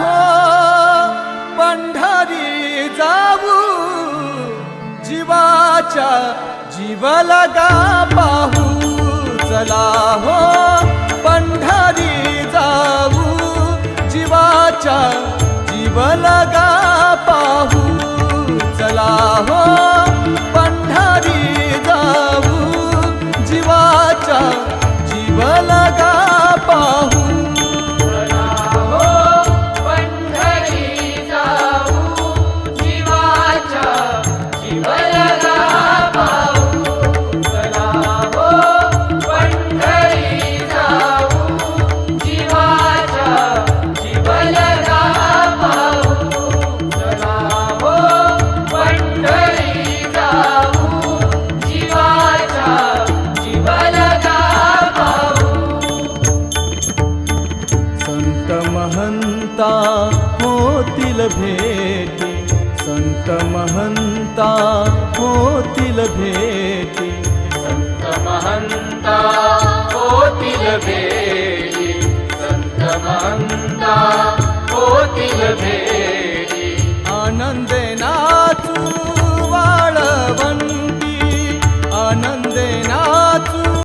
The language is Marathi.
हो पंढरी जाऊ जीवाच्या जीवला गा पाहू. चला हो पंढरी जाऊ जीवाच्या जीवला गा पाहू. चला हो पंढरी जाऊ जीवाच्या जीवला गा पाहू. संत महंता होतील भेटी। संत महंता होतील भेटी। संत महंता होतील भेटी। संत महंता होतील भेटी। आनंदे नाचू